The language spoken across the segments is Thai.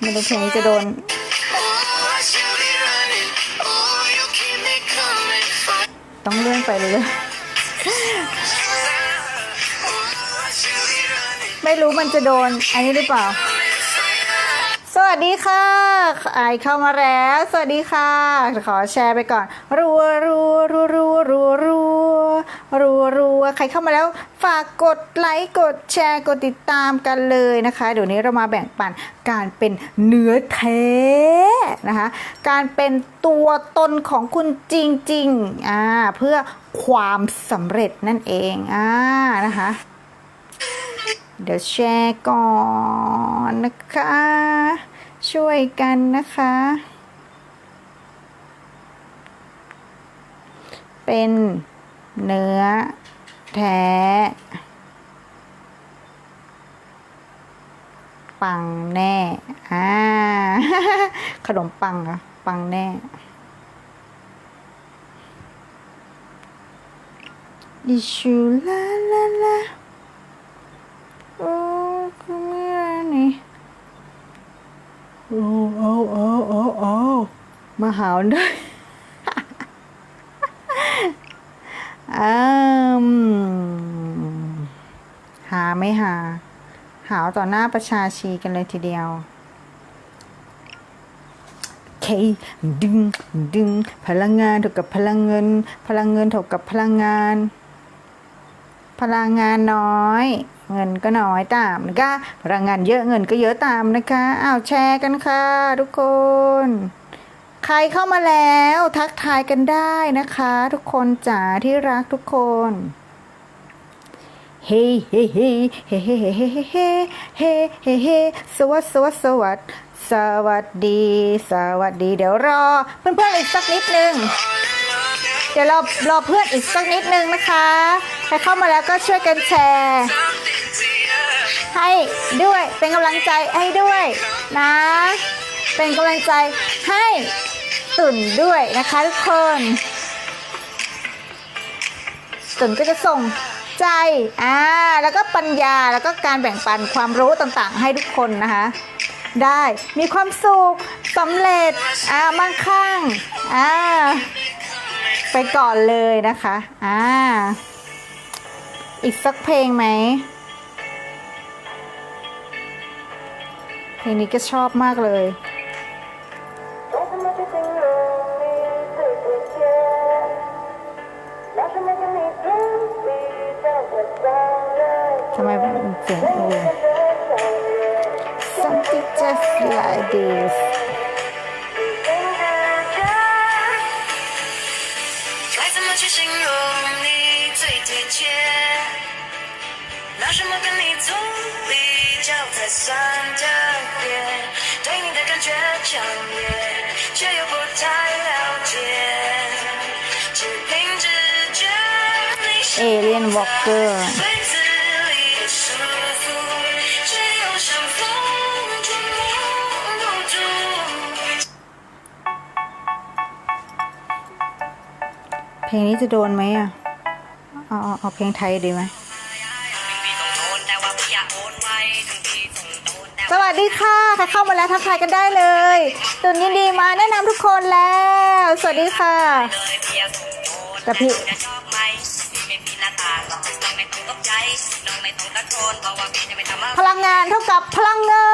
ไม่ได้เพลงจะโดนต้องเลื่อนไปเลย ไม่รู้มันจะโดน อันนี้หรือเปล่า สวัสดีค่ะไอเข้ามาแล้ว สวัสดีค่ะ ขอแชร์ไปก่อน รัวรัวรัวรัวรัวรัวรัวรัวใครเข้ามาแล้ว ฝากกดไลค์กดแชร์กดติดตามกันเลยนะคะ เดี๋ยวนี้เรามาแบ่งปันการเป็นเนื้อแท้นะคะ การเป็นตัวตนของคุณจริงๆอ่าเพื่อความสำเร็จนั่นเองอ่านะคะ เดี๋ยวแชร์ก่อนนะคะ ช่วยกันนะคะ เป็นเนื้อแท้ ปังแน่ อ่า ขนมปังอะปังแน่ดิชูลาลาลา โอ้คือไม่อะไรนี่ โอ้โอ้โอ้โอ้โอ้มาหาวด้วยอืมหาไม่หา หาวต่อหน้าประชาชีกันเลยทีเดียวเคดึงดึงพลังงานเท่ากับพลังเงิน พลังเงินเท่ากับพลังงาน พลังงานน้อย เงินก็น้อยตามนะคะพลังงานเยอะเงินก็เยอะตามนะคะอ้าวแชร์กันค่ะ ทุกคน ใครเข้ามาแล้วทักทายกันได้นะคะ ทุกคนจ๋าที่รักทุกคนเฮ้เฮ้เฮ้เฮ้เฮ้เฮ้เฮ้เฮ้เฮ้เฮ้เฮ้สวัสดีสวัสดีสวัสดีสวัสดี สวัสดี เดี๋ยวรอ เพื่อนๆอีกสักนิดนึงเดี๋ยวรารอเพื่อนอีกสักนิดนึงนะคะ ใครเข้ามาแล้วก็ช่วยกันแชร์ ให้ด้วย เป็นกำลังใจให้ด้วยนะ เป็นกำลังใจให้ตุ่นด้วยนะคะทุกคนตุ่นก็จะส่งใจอ่าแล้วก็ปัญญาแล้วก็การแบ่งปันความรู้ต่างๆ ให้ทุกคนนะคะ ได้มีความสุขสำเร็จอ่ามั่งคั่งอ่าไปก่อนเลยนะคะอ่าอีกสักเพลงไหม ลงนี้ก็ชอบมากเลย ทำไมมันเสียงเออ Something just like this 该怎么去形容你最贴切？拿什么跟你做比 较才算特别？对你的感觉强烈，却又不太了解，只凭直觉。你是 เอเลียนวอล์กเกอร์ 对自里的束缚，却又像风捉摸不住。 เพลงนี้จะโดนไหมอ่ะเอาเอาเอาเพลงไทยดีไหม สวัสดีค่ะใครเข้ามาแล้วทักทายกันได้เลยตุนยินดีมาแนะนำทุกคนแล้ว สวัสดีค่ะแต่พี่พลังงานเท่ากับพลังเงิ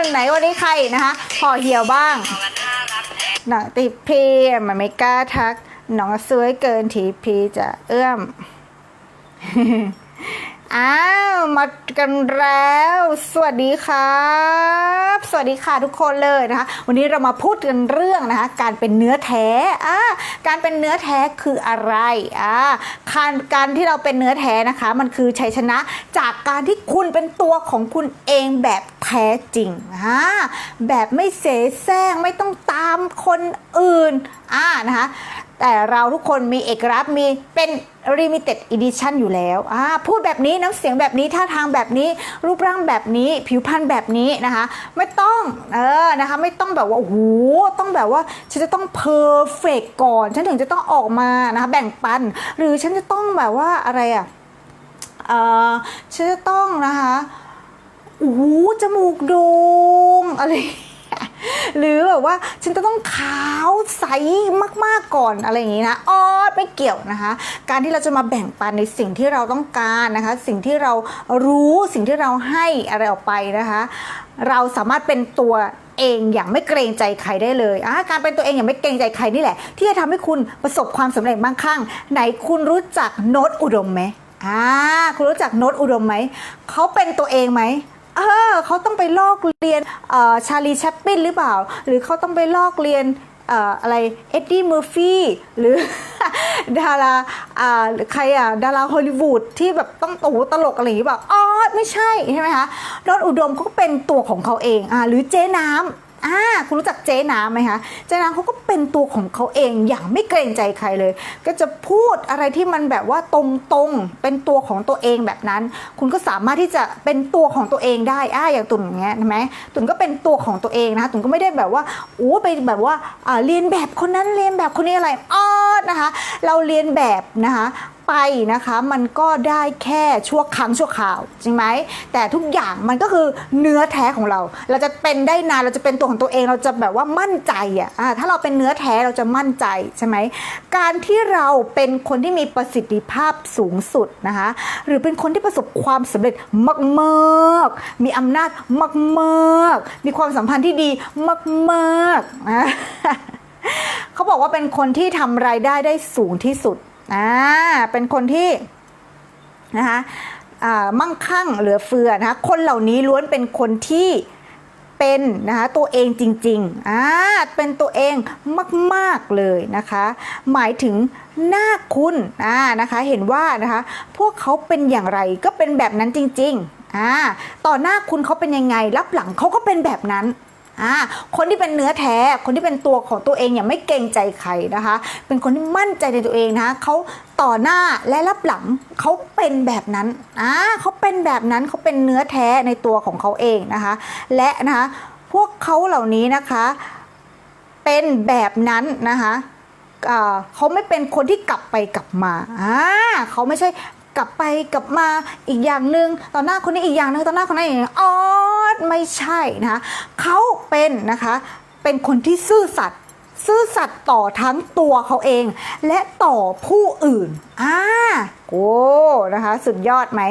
น ไหนวันนี้ใครนะคะห่อเหี่ยวบ้างหนังติดพีมันไม่กล้าทักน้องสวยเกินทีพีจะเอื้อม อ้าวมากันแล้ว สวัสดีครับ สวัสดีค่ะทุกคนเลยนะคะ วันนี้เรามาพูดกันเรื่องนะคะ การเป็นเนื้อแท้อ่าการเป็นเนื้อแท้คืออะไรอ่าการการที่เราเป็นเนื้อแท้นะคะ มันคือชัยชนะจากการที่คุณเป็นตัวของคุณเองแบบแท้จริงอ่าแบบไม่เสแสร้งไม่ต้องตามคนอื่นอ่านะคะ แต่เราทุกคนมีเอกลักษณ์มีเป็น limited edition อยู่แล้วพูดแบบนี้น้ำเสียงแบบนี้ท่าทางแบบนี้ รูปร่างแบบนี้ผิวพรรณแบบนี้นะคะ ไม่ต้องเออนะคะไม่ต้องแบบว่าโอ้โหต้องแบบว่าฉันจะต้องเพอร์เฟกก่อน ฉันถึงจะต้องออกมานะคะแบ่งปัน หรือฉันจะต้องแบบว่าอะไรอะเออฉันจะต้องนะคะโอ้โหจมูกโด่งอะไร หรือแบบว่าฉันจะต้องขาวใสมากๆก่อนอะไรอย่างนี้นะออดไม่เกี่ยวนะคะ การที่เราจะมาแบ่งปันในสิ่งที่เราต้องการนะคะ สิ่งที่เรารู้สิ่งที่เราให้อะไรออกไปนะคะ เราสามารถเป็นตัวเองอย่างไม่เกรงใจใครได้เลยอะการเป็นตัวเองอย่างไม่เกรงใจใครนี่แหละ ที่จะทำให้คุณประสบความสำเร็จมั่งคั่งไหนคุณรู้จักโน้ตอุดมไหมอ่าคุณรู้จักโน้ตอุดมไหมเขาเป็นตัวเองไหม เออเขาต้องไปลอกเรียนชาลีแชปปินหรือเปล่า หรือเขาต้องไปลอกเรียนเอ่อะไรเอ็ดดี้เมอร์ฟี่หรือดาราหรือใครอะดาราฮอลลีวูดที่แบบต้องโอ้ตลกอะไรอย่างงี้แบบอ๋อไม่ใช่ใช่ไหมคะโน้ตอุดมเขาก็เป็นตัวของเขาเองอ่าหรือเจ๊น้ำ อ่าคุณรู้จักเจ๊น้ำไหมคะเจ๊น้ำเขาก็เป็นตัวของเขาเองอย่างไม่เกรงใจใครเลย ก็จะพูดอะไรที่มันแบบว่าตรงๆเป็นตัวของตัวเองแบบนั้น คุณก็สามารถที่จะเป็นตัวของตัวเองได้อ่าอย่างตุ่นอย่างเงี้ยใช่ไหมตุ่นก็เป็นตัวของตัวเองนะคะตุ่นก็ไม่ได้แบบว่าโอ้ไปแบบว่าอ่าเรียนแบบคนนั้นเรียนแบบคนนี้อะไรอ้อนะคะ เราเรียนแบบนะคะไปนะคะมันก็ได้แค่ชั่วครั้งชั่วคราวจริงไหมแต่ทุกอย่างมันก็คือเนื้อแท้ของเรา เราจะเป็นได้นานเราจะเป็นตัวของตัวเองเราจะแบบว่ามั่นใจอะถ้าเราเป็นเนื้อแท้เราจะมั่นใจใช่ไหมการที่เราเป็นคนที่มีประสิทธิภาพสูงสุดนะคะหรือเป็นคนที่ประสบความสำเร็จมากๆ มีอำนาจมากๆ มีความสัมพันธ์ที่ดีมากๆนะเขาบอกว่าเป็นคนที่ทำรายได้ได้สูงที่สุด อ่าเป็นคนที่นะคะมั่งคั่งเหลือเฟือนะคะคนเหล่านี้ล้วนเป็นคนที่เป็นนะคะตัวเองจริงๆอ่าเป็นตัวเองมากๆเลยนะคะ หมายถึงหน้าคุณอ่านะคะเห็นว่านะคะพวกเขาเป็นอย่างไรก็เป็นแบบนั้นจริงๆอ่าต่อหน้าคุณเขาเป็นยังไงรับหลังเขาก็เป็นแบบนั้น อ่าคนที่เป็นเนื้อแท้ คนที่เป็นตัวของตัวเองอย่างไม่เกรงใจใครนะคะ เป็นคนที่มั่นใจในตัวเองนะะเขาต่อหน้าและรับหลังเขาเป็นแบบนั้นอ่าเขาเป็นแบบนั้นเขาเป็นเนื้อแท้ในตัวของเขาเองนะคะ และนะคะพวกเขาเหล่านี้นะคะเป็นแบบนั้นนะคะเขาไม่เป็นคนที่กลับไปกลับมาอ่าเขาไม่ใช่กลับไปกลับมาอีกอย่างหนึ่งต่อหน้าคนนี้อีกอย่างหนึ่งต่อหน้าคนนั้นอีกอย่างหนึ่งอ๋ อไม่ใช่นะคะเขาเป็นนะคะเป็นคนที่ซื่อสัตย์ซื่อสัตย์ต่อทั้งตัวเขาเอง และต่อผู้อื่นอ่าโอ้นะคะสุดยอดไหม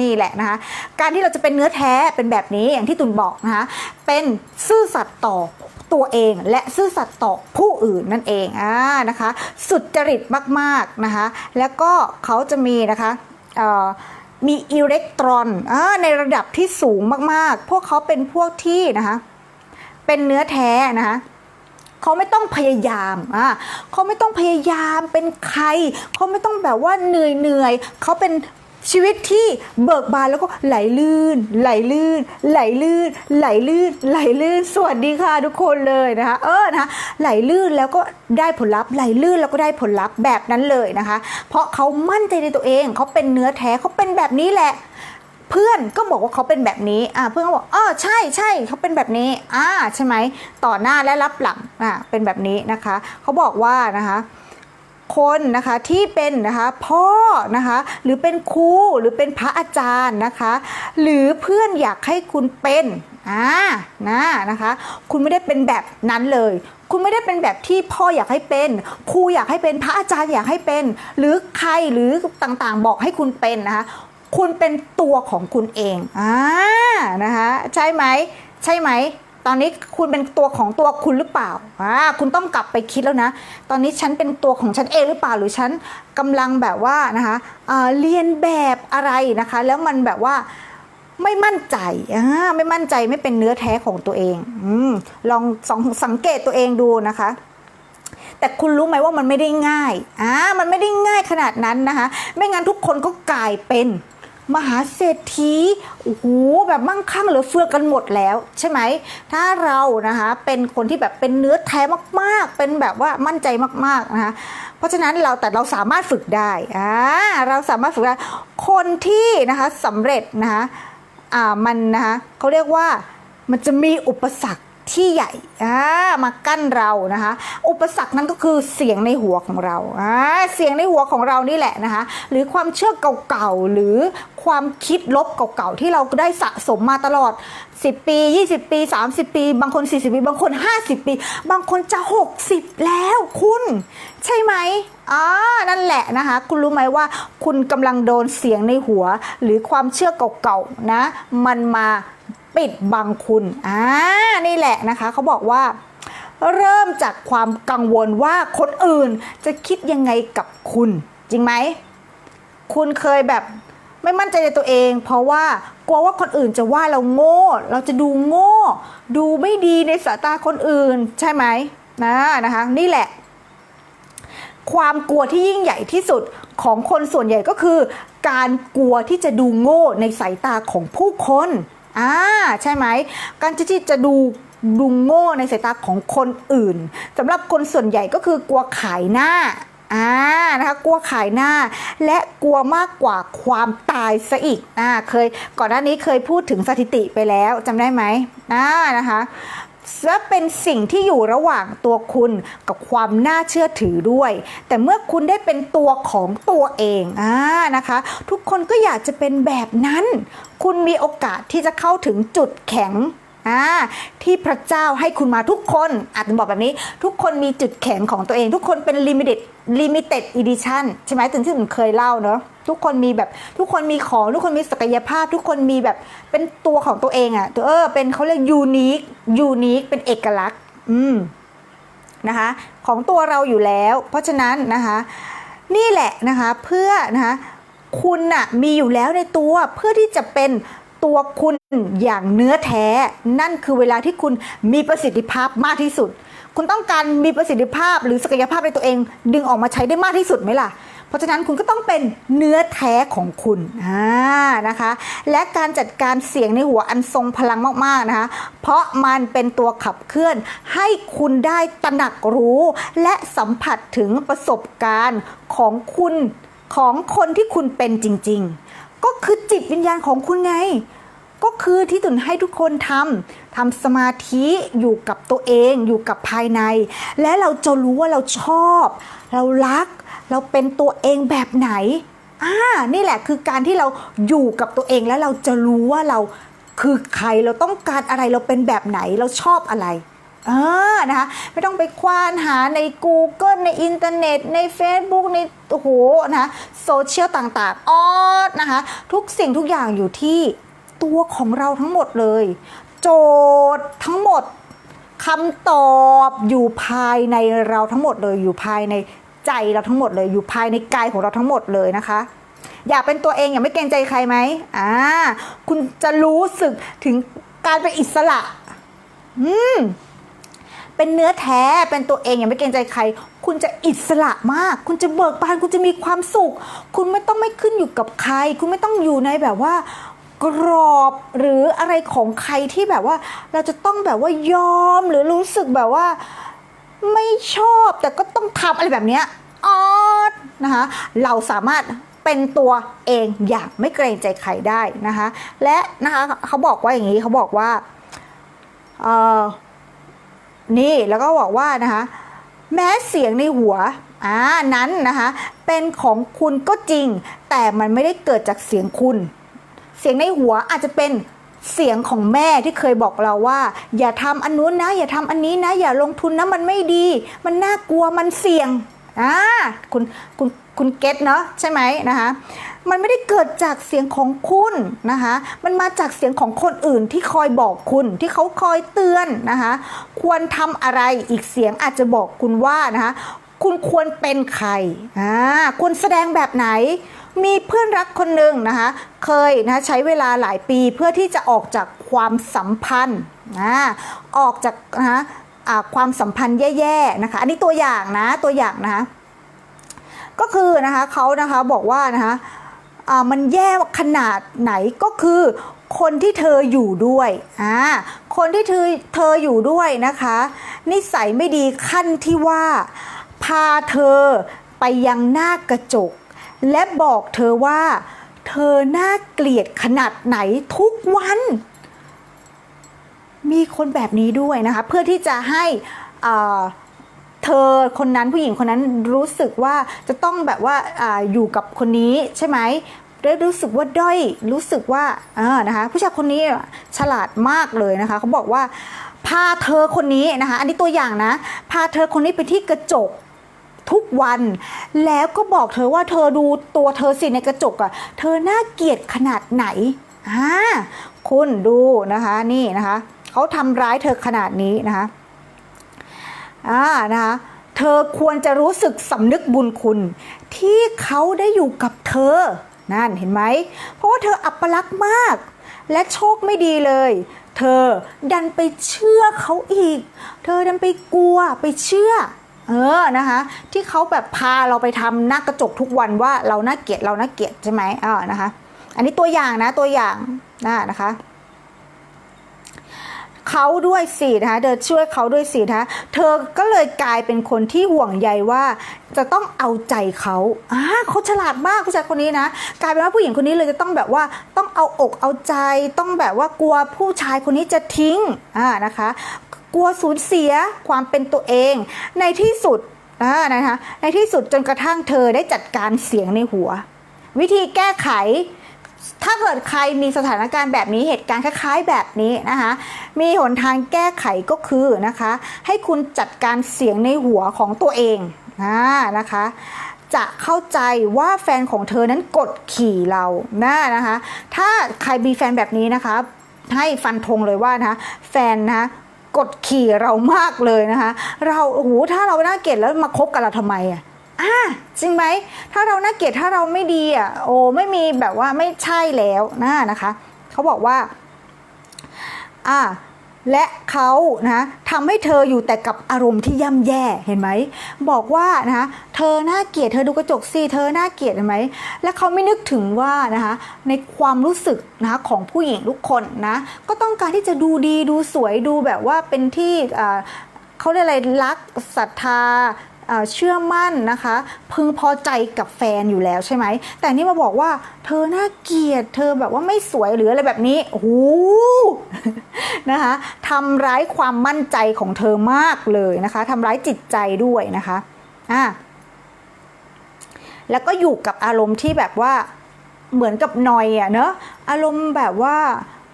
นี่แหละนะคะ การที่เราจะเป็นเนื้อแท้เป็นแบบนี้อย่างที่ตุนบอกนะคะ เป็นซื่อสัตย์ต่อตัวเอง และซื่อสัตย์ต่อผู้อื่นนั่นเองอ่านะคะ สุดจริตมากๆนะคะ แล้วก็เขาจะมีนะคะเอ่อ มีอิเล็กตรอนอในระดับที่สูงมากๆ พวกเขาเป็นพวกที่นะคะเป็นเนื้อแท้นะคะเขาไม่ต้องพยายามอะเขาไม่ต้องพยายามเป็นใคร เขาไม่ต้องแบบว่าเหนื่อยเหนื่อย เขาเป็น ชีวิตที่เบิกบานแล้วก็ไหลลื่น ไหลลื่น ไหลลื่น ไหลลื่น ไหลลื่น สวัสดีค่ะทุกคนเลยนะคะ เออนะคะไหลลื่นแล้วก็ได้ผลลัพธ์ไหลลื่นแล้วก็ได้ผลลัพธ์แบบนั้นเลยนะคะ เพราะเขามั่นใจในตัวเองเขาเป็นเนื้อแท้เขาเป็นแบบนี้แหละเพื่อนก็บอกว่าเขาเป็นแบบนี้ อ่า เพื่อนก็บอกอ๋อใช่ใช่เขาเป็นแบบนี้ อ่า ใช่ไหม ต่อหน้าและรับหลัง อ่า เป็นแบบนี้นะคะ เขาบอกว่านะคะ คนนะคะที่เป็นนะคะพ่อนะคะหรือเป็นครูหรือเป็นพระอาจารย์นะคะ หรือเพื่อนอยากให้คุณเป็นอ่านะนะคะ คุณไม่ได้เป็นแบบนั้นเลย คุณไม่ได้เป็นแบบที่พ่ออยากให้เป็นครูอยากให้เป็นพระอาจารย์อยากให้เป็น หรือใครหรือต่างๆ บอกให้คุณเป็นนะคะคุณเป็นตัวของคุณเองอ่านะคะใช่ไหมใช่ไหม ตอนนี้คุณเป็นตัวของตัวคุณหรือเปล่าอ่าคุณต้องกลับไปคิดแล้วนะ ตอนนี้ฉันเป็นตัวของฉันเองหรือเปล่า หรือฉันกำลังแบบว่านะคะอ่าเรียนแบบอะไรนะคะ แล้วมันแบบว่าไม่มั่นใจอ่าไม่มั่นใจไม่เป็นเนื้อแท้ของตัวเองอลองสองสังเกตตัวเองดูนะคะแต่คุณรู้ไหมว่ามันไม่ได้ง่าย อ่า มันไม่ได้ง่ายขนาดนั้นนะคะ ไม่งั้นทุกคนก็กลายเป็น มหาเศรษฐีโอ้โหแบบมั่งคั่งเหลือเฟือกันหมดแล้วใช่ไหม ถ้าเรานะคะเป็นคนที่แบบเป็นเนื้อแท้มากๆ เป็นแบบว่ามั่นใจมากๆนะคะเพราะฉะนั้นเราแต่เราสามารถฝึกได้อ่าเราสามารถฝึกได้คนที่นะคะสำเร็จนะคะอ่ามันนะคะเขาเรียกว่ามันจะมีอุปสรรค ที่ใหญ่มากั้นเรานะคะ อุปสรรคนั้นก็คือเสียงในหัวของเราอ่าเสียงในหัวของเรานี่แหละนะคะ หรือความเชื่อเก่าๆหรือความคิดลบเก่าๆที่เราได้สะสมมาตลอด 10 ปี 20 ปี 30 ปี บางคน 40 ปี บางคน 50 ปี บางคนจะ 60 แล้วคุณใช่ไหมอ่านั่นแหละนะคะ คุณรู้ไหมว่าคุณกำลังโดนเสียงในหัว หรือความเชื่อเก่าๆนะ มันมา ปิดบังคุณอ่านี่แหละนะคะเขาบอกว่าเริ่มจากความกังวลว่าคนอื่นจะคิดยังไงกับคุณ จริงไหม คุณเคยแบบไม่มั่นใจในตัวเอง เพราะว่ากลัวว่าคนอื่นจะว่าเราโง่ เราจะดูโง่ ดูไม่ดีในสายตาคนอื่น ใช่ไหมนะนะคะ นี่แหละ ความกลัวที่ยิ่งใหญ่ที่สุดของคนส่วนใหญ่ก็คือ การกลัวที่จะดูโง่ในสายตาของผู้คน อ่าใช่ไหม การที่จะดูดูโง่ในสายตาของคนอื่นสำหรับคนส่วนใหญ่ก็คือกลัวขายหน้าอ่านะคะกลัวขายหน้า และกลัวมากกว่าความตายซะอีกอ่าเคยก่อนหน้านี้เคยพูดถึงสถิติไปแล้วจำได้ไหมอ่านะคะและเป็นสิ่งที่อยู่ระหว่างตัวคุณกับความน่าเชื่อถือด้วย แต่เมื่อคุณได้เป็นตัวของตัวเองอ่านะคะ ทุกคนก็อยากจะเป็นแบบนั้น คุณมีโอกาสที่จะเข้าถึงจุดแข็งที่พระเจ้าให้คุณมาทุกคนอาจจะบอกแบบนี้ ทุกคนมีจุดแข็งของตัวเอง ทุกคนเป็น limited limited edition ใช่ไหมถึงที่ผมเคยเล่าเนาะทุกคนมีแบบทุกคนมีของ ทุกคนมีศักยภาพ ทุกคนมีแบบเป็นตัวของตัวเองอะตัวเออเป็นเขาเรียก unique unique เป็นเอกลักษณ์ อืมนะคะ ของตัวเราอยู่แล้ว เพราะฉะนั้นนะคะ นี่แหละนะคะ เพื่อนะคะ คุณน่ะมีอยู่แล้วในตัวเพื่อที่จะเป็นตัวคุณอย่างเนื้อแท้ นั่นคือเวลาที่คุณมีประสิทธิภาพมากที่สุด คุณต้องการมีประสิทธิภาพหรือศักยภาพในตัวเอง ดึงออกมาใช้ได้มากที่สุดไหมล่ะ เพราะฉะนั้นคุณก็ต้องเป็นเนื้อแท้ของคุณอ่านะคะ และการจัดการเสียงในหัวอันทรงพลังมากๆนะคะ เพราะมันเป็นตัวขับเคลื่อน ให้คุณได้ตระหนักรู้ และสัมผัสถึงประสบการณ์ของคุณ ของคนที่คุณเป็นจริง ๆ ก็คือจิตวิญญาณของคุณไง ก็คือที่ตุนให้ทุกคนทำทำสมาธิอยู่กับตัวเองอยู่กับภายใน และเราจะรู้ว่าเราชอบ เรารัก เราเป็นตัวเองแบบไหนอ่านี่แหละคือการที่เราอยู่กับตัวเองแล้วเราจะรู้ว่าเราคือใครเราต้องการอะไรเราเป็นแบบไหนเราชอบอะไร เอ่านะคะไม่ต้องไปควานหาใน Google ในอินเทอร์เน็ต ใน Facebook ในโอ้โหนะคะโซเชียลต่างๆออดนะคะ ทุกสิ่งทุกอย่างอยู่ที่ตัวของเราทั้งหมดเลย โจทย์ทั้งหมดคำตอบอยู่ภายในเราทั้งหมดเลยอยู่ภายในใจเราทั้งหมดเลยอยู่ภายในกายของเราทั้งหมดเลยนะคะ อยากเป็นตัวเองอย่าไม่เกรงใจใครไหมอ่าคุณจะรู้สึกถึงการเป็นอิสระ อืม เป็นเนื้อแท้เป็นตัวเองอย่าไม่เกรงใจใคร คุณจะอิสระมาก คุณจะเบิกบานคุณจะมีความสุข คุณไม่ต้องไม่ขึ้นอยู่กับใคร คุณไม่ต้องอยู่ในแบบว่ากรอบหรืออะไรของใครที่แบบว่า เราจะต้องแบบว่ายอมหรือรู้สึกแบบว่า ไม่ชอบแต่ก็ต้องทำอะไรแบบเนี้ยออดนะคะเราสามารถเป็นตัวเองอย่างไม่เกรงใจใครได้นะคะ และนะคะเขาบอกว่าอย่างนี้เขาบอกว่าเออ นี่แล้วก็บอกว่านะคะแม้เสียงในหัวอ่านั้นนะคะเป็นของคุณก็จริง แต่มันไม่ได้เกิดจากเสียงคุณ เสียงในหัวอาจจะเป็นเสียงของแม่ที่เคยบอกเราว่า อย่าทำอันนู้นนะ อย่าทำอันนี้นะ อย่าลงทุนนะมันไม่ดี มันน่ากลัวมันเสี่ยงอ่าคุณคุณ คุณเก็ตเนาะใช่ไหมนะคะมันไม่ได้เกิดจากเสียงของคุณนะคะ มันมาจากเสียงของคนอื่นที่คอยบอกคุณที่เขาคอยเตือนนะคะ ควรทำอะไรอีกเสียงอาจจะบอกคุณว่านะคะคุณควรเป็นใครอ่าควรแสดงแบบไหน มีเพื่อนรักคนหนึ่งนะคะ เคยนะคะใช้เวลาหลายปีเพื่อที่จะออกจากความสัมพันธ์นะออกจากนะคะความสัมพันธ์แย่ๆนะคะ อันนี้ตัวอย่างนะตัวอย่างนะคะ ก็คือนะคะเขานะคะบอกว่านะคะอ่ามันแย่ขนาดไหนก็คือคนที่เธออยู่ด้วยอ่าคนที่เธอเธออยู่ด้วยนะคะ นิสัยไม่ดีขั้นที่ว่า พาเธอไปยังหน้ากระจก และบอกเธอว่า เธอน่าเกลียดขนาดไหนทุกวัน มีคนแบบนี้ด้วยนะคะ เพื่อที่จะให้อ่า เธอคนนั้นผู้หญิงคนนั้นรู้สึกว่าจะต้องแบบว่าอาอยู่กับคนนี้ใช่ไหมได้รู้สึกว่าด้อยรู้สึกว่าอ่านะคะผู้ชายคนนี้ฉลาดมากเลยนะคะเขาบอกว่าพาเธอคนนี้นะคะ อันนี้ตัวอย่างนะ พาเธอคนนี้ไปที่กระจกทุกวัน แล้วก็บอกเธอว่าเธอดูตัวเธอสิในกระจกอะ่ะเธอน่าเกลียดขนาดไหนอ่าคุณดูนะคะนี่นะคะเขาทำร้ายเธอขนาดนี้นะคะ อ่านะคะเธอควรจะรู้สึกสำนึกบุญคุณ ที่เขาได้อยู่กับเธอ นั่นเห็นไหม เพราะว่าเธออัปลักษณ์มาก และโชคไม่ดีเลย เธอดันไปเชื่อเขาอีก เธอดันไปกลัวไปเชื่อ เออนะคะ ที่เขาแบบพาเราไปทำหน้ากระจกทุกวันว่าเราน่าเกลียดเราน่าเกลียดใช่ไหมอ่านะคะ อันนี้ตัวอย่างนะตัวอย่างนะนะคะ เขาด้วยสินะคะเธอช่วยเขาด้วยสินะคะเธอก็เลยกลายเป็นคนที่ห่วงใยว่าจะต้องเอาใจเขาอ่าเขาฉลาดมากผู้ชายคนนี้นะ กลายเป็นว่าผู้หญิงคนนี้เลยจะต้องแบบว่าต้องเอาอกเอาใจ ต้องแบบว่ากลัวผู้ชายคนนี้จะทิ้งอ่านะคะ กลัวสูญเสียความเป็นตัวเอง ในที่สุดอ่านะคะ ในที่สุดจนกระทั่งเธอได้จัดการเสียงในหัว วิธีแก้ไข ถ้าเกิดใครมีสถานการณ์แบบนี้เหตุการณ์คล้ายๆ แบบนี้นะคะ มีหนทางแก้ไขก็คือนะคะ ให้คุณจัดการเสียงในหัวของตัวเองอ่านะคะจะเข้าใจว่าแฟนของเธอนั้นกดขี่เรานะนะคะ ถ้าใครมีแฟนแบบนี้นะคะ ให้ฟันธงเลยว่านะะแฟนนะะกดขี่เรามากเลยนะคะ เราโอ้โหถ้าเราน่าเกลียดแล้วมาคบกับเราทำไมอะ อ่าจริงไหม ถ้าเราน่าเกลียดถ้าเราไม่ดีอะโอ้ไม่มีแบบว่าไม่ใช่แล้วนะนะคะเขาบอกว่า อ่าและเขานะทำให้เธออยู่แต่กับอารมณ์ที่ย่ำแย่เห็นไหมบอกว่านะเธอน่าเกลียดเธอดูกระจกสิเธอน่าเกลียดเห็นไหมและเขาไม่นึกถึงว่านะคะในความรู้สึกนะของผู้หญิงทุกคนนะก็ต้องการที่จะดูดีดูสวยดูแบบว่าเป็นที่เขาเรียกอะไรรักศรัทธา เชื่อมั่นนะคะ พึงพอใจกับแฟนอยู่แล้วใช่ไหม แต่นี่มาบอกว่า เธอน่าเกลียด เธอแบบว่าไม่สวยหรืออะไรแบบนี้โอ้โหนะคะทำร้ายความมั่นใจของเธอมากเลยนะคะทำร้ายจิตใจด้วยนะคะอะแล้วก็อยู่กับอารมณ์ที่แบบว่าเหมือนกับนอยอะเนอะอารมณ์แบบว่า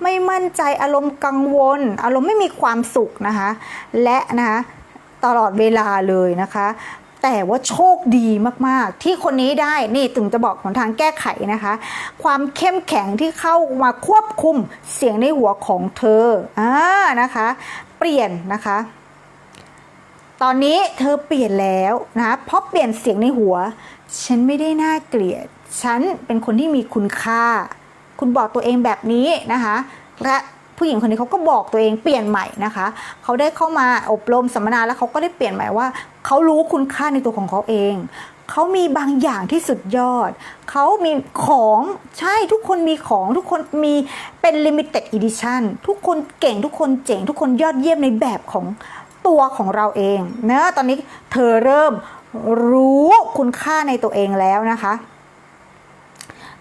ไม่มั่นใจอารมณ์กังวล อารมณ์ไม่มีความสุขนะคะ และนะคะ ตลอดเวลาเลยนะคะ แต่ว่าโชคดีมากๆ ที่คนนี้ได้นี่ถึงจะบอกของทางแก้ไขนะคะ ความเข้มแข็งที่เข้ามาควบคุมเสียงในหัวของเธออ่านะคะ เปลี่ยนนะคะตอนนี้เธอเปลี่ยนแล้วนะเพราะเปลี่ยนเสียงในหัว ฉันไม่ได้น่าเกลียด ฉันเป็นคนที่มีคุณค่า คุณบอกตัวเองแบบนี้นะคะ และ ผู้หญิงคนนี้เขาก็บอกตัวเองเปลี่ยนใหม่นะคะ เขาได้เข้ามาอบรมสัมมนาแล้วเขาก็ได้เปลี่ยนใหม่ว่าเขารู้คุณค่าในตัวของเขาเองเขามีบางอย่างที่สุดยอด เขามีของใช่ทุกคนมีของทุกคนมีเป็น limited edition ทุกคนเก่งทุกคนเจ๋ง ทุกคนยอดเยี่ยมในแบบของตัวของเราเองเนะตอนนี้เธอเริ่มรู้คุณค่าในตัวเองแล้วนะคะ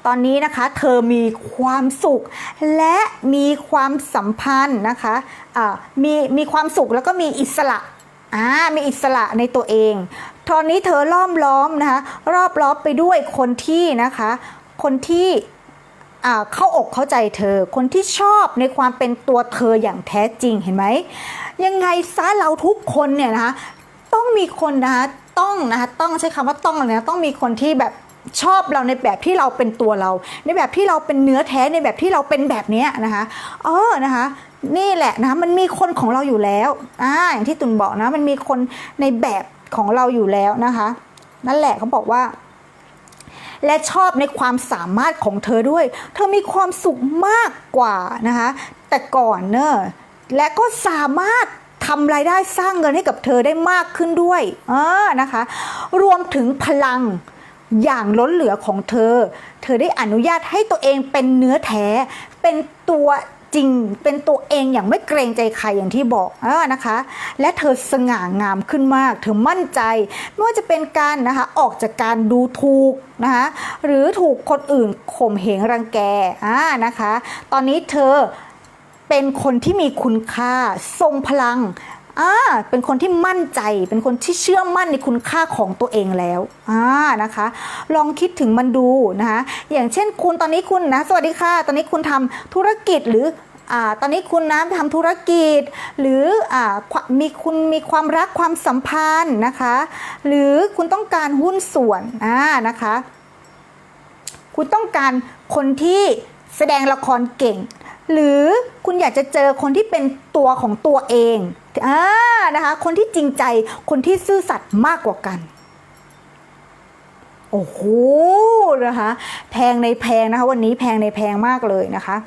ตอนนี้นะคะ เธอมีความสุข และมีความสัมพันธ์นะคะะมีมีความสุขแล้วก็มีอิสระอ่ามีอิสระในตัวเอง ตอนนี้เธอล้อมล้อมนะคะ รอบล้อมไปด้วยคนที่นะคะ คนที่เข้าอกเข้าใจเธอ คนที่ชอบในความเป็นตัวเธออย่างแท้จริงเห็นไหม ยังไงซะเราทุกคนเนี่ยนะคะ ต้องมีคนนะคะ ต้องนะคะ ต้องใช้คำว่าต้องเลยนะ ต้องมีคนที่แบบ ชอบเราในแบบที่เราเป็นตัวเรา ในแบบที่เราเป็นเนื้อแท้ในแบบที่เราเป็นแบบนี้นะคะเออนะคะนี่แหละนะะมันมีคนของเราอยู่แล้วอ่าอย่างที่ตุนบอกนะ มันมีคนในแบบของเราอยู่แล้วนะคะ นั่นแหละเขาบอกว่า และชอบในความสามารถของเธอด้วย เธอมีความสุขมากกว่านะคะ แต่ก่อนเนอะและก็สามารถทำรายได้สร้างเงินให้กับเธอได้มากขึ้นด้วยเออนะคะ รวมถึงพลัง อย่างล้นเหลือของเธอ เธอได้อนุญาตให้ตัวเองเป็นเนื้อแท้ เป็นตัวจริง เป็นตัวเองอย่างไม่เกรงใจใครอย่างที่บอกออนะคะ และเธอสง่างามขึ้นมาก เธอมั่นใจ ไม่ว่าจะเป็นการนะคะออกจากการดูถูกนะคะหรือถูกคนอื่นข่มเหงรังแกอ่านะคะ ตอนนี้เธอเป็นคนที่มีคุณค่า ทรงพลัง อ่าเป็นคนที่มั่นใจ เป็นคนที่เชื่อมั่นในคุณค่าของตัวเองแล้วอ่านะคะ ลองคิดถึงมันดูนะคะอย่างเช่นคุณตอนนี้คุณนะสวัสดีค่ะ ตอนนี้คุณทำธุรกิจหรืออ่าตอนนี้คุณนะทำธุรกิจ หรืออ่าความมีคุณมีความรักความสัมพันธ์นะคะ หรือคุณต้องการหุ้นส่วนอ่านะคะ คุณต้องการคนที่แสดงละครเก่ง หรือคุณอยากจะเจอคนที่เป็นตัวของตัวเองอ่านะคะ คนที่จริงใจ คนที่ซื่อสัตย์มากกว่ากัน โอ้โหนะคะ แพงในแพงนะคะ วันนี้แพงในแพงมากเลยนะคะ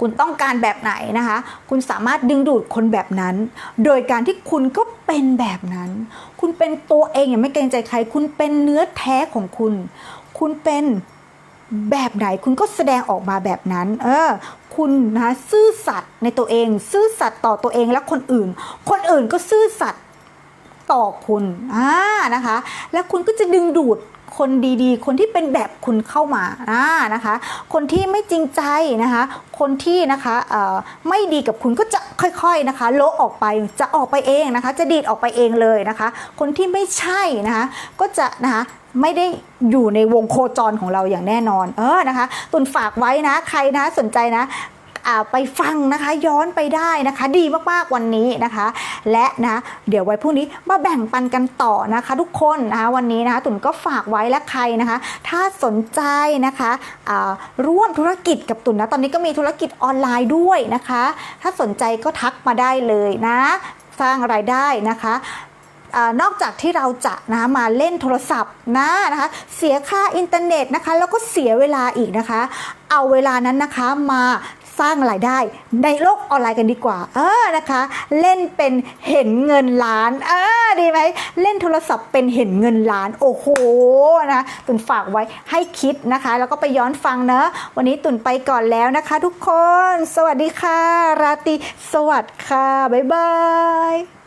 คุณต้องการแบบไหนนะคะ คุณสามารถดึงดูดคนแบบนั้น โดยการที่คุณก็เป็นแบบนั้น คุณเป็นตัวเองอย่างไม่เกรงใจใคร คุณเป็นเนื้อแท้ของคุณ คุณเป็น แบบไหนคุณก็แสดงออกมาแบบนั้น เออ คุณนะคะซื่อสัตย์ในตัวเอง ซื่อสัตย์ต่อตัวเองและคนอื่น คนอื่นก็ซื่อสัตย์ต่อคุณอ่านะคะ แล้วคุณก็จะดึงดูดคนดีๆ คนที่เป็นแบบคุณเข้ามาอ่านะคะ คนที่ไม่จริงใจนะคะ คนที่นะคะเอ่อไม่ดีกับคุณก็จะค่อยๆนะคะโละออกไปจะออกไปเองนะคะ จะดีดออกไปเองเลยนะคะ คนที่ไม่ใช่นะคะก็จะนะคะ ไม่ได้อยู่ในวงโคจรของเราอย่างแน่นอน เออนะคะ ตุนฝากไว้นะ ใครนะสนใจนะไปฟังนะคะย้อนไปได้นะคะ ดีมากๆวันนี้นะคะ และนะเดี๋ยวไว้พรุ่งนี้มาแบ่งปันกันต่อนะคะ ทุกคนนะคะวันนี้นะคะตุ่นก็ฝากไว้และใครนะคะ ถ้าสนใจนะคะร่วมธุรกิจกับตุ่นนะตอนนี้ก็มีธุรกิจออนไลน์ด้วยนะคะ ถ้าสนใจก็ทักมาได้เลยนะ สร้างรายได้นะคะ อนอกจากที่เราจะนะมาเล่นโทรศัพท์นะนะคะเสียค่าอินเทอร์เน็ตนะคะแล้วก็เสียเวลาอีกนะคะ เอาเวลานั้นนะคะมาสร้างรายได้ในโลกออนไลน์กันดีกว่า เออนะคะ เล่นเป็นเห็นเงินล้าน เออดีไหมเล่นโทรศัพท์เป็นเห็นเงินล้านโอ้โหนะตุนฝากไว้ให้คิดนะคะ แล้วก็ไปย้อนฟังเนอะวันนี้ตุนไปก่อนแล้วนะคะ ทุกคน สวัสดีค่ะ ราตรีสวัสดีค่ะบ๊ายบาย